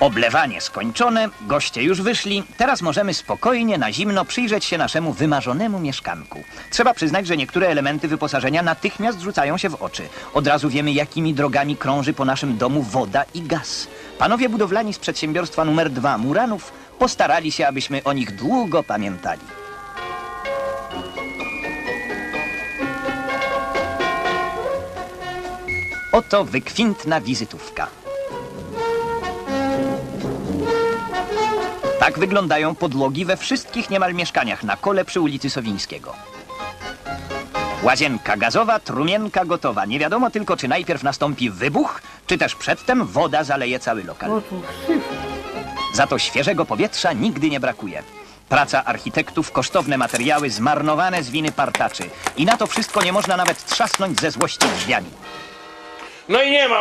Oblewanie skończone, goście już wyszli. Teraz możemy spokojnie na zimno przyjrzeć się naszemu wymarzonemu mieszkanku. Trzeba przyznać, że niektóre elementy wyposażenia natychmiast rzucają się w oczy. Od razu wiemy, jakimi drogami krąży po naszym domu woda i gaz. Panowie budowlani z przedsiębiorstwa numer 2 Muranów postarali się, abyśmy o nich długo pamiętali. Oto wykwintna wizytówka. Tak wyglądają podłogi we wszystkich niemal mieszkaniach na kole przy ulicy Sowińskiego. Łazienka gazowa, trumienka gotowa. Nie wiadomo tylko, czy najpierw nastąpi wybuch, czy też przedtem woda zaleje cały lokal. No. Za to świeżego powietrza nigdy nie brakuje. Praca architektów, kosztowne materiały, zmarnowane z winy partaczy. I na to wszystko nie można nawet trzasnąć ze złości drzwiami. No i nie ma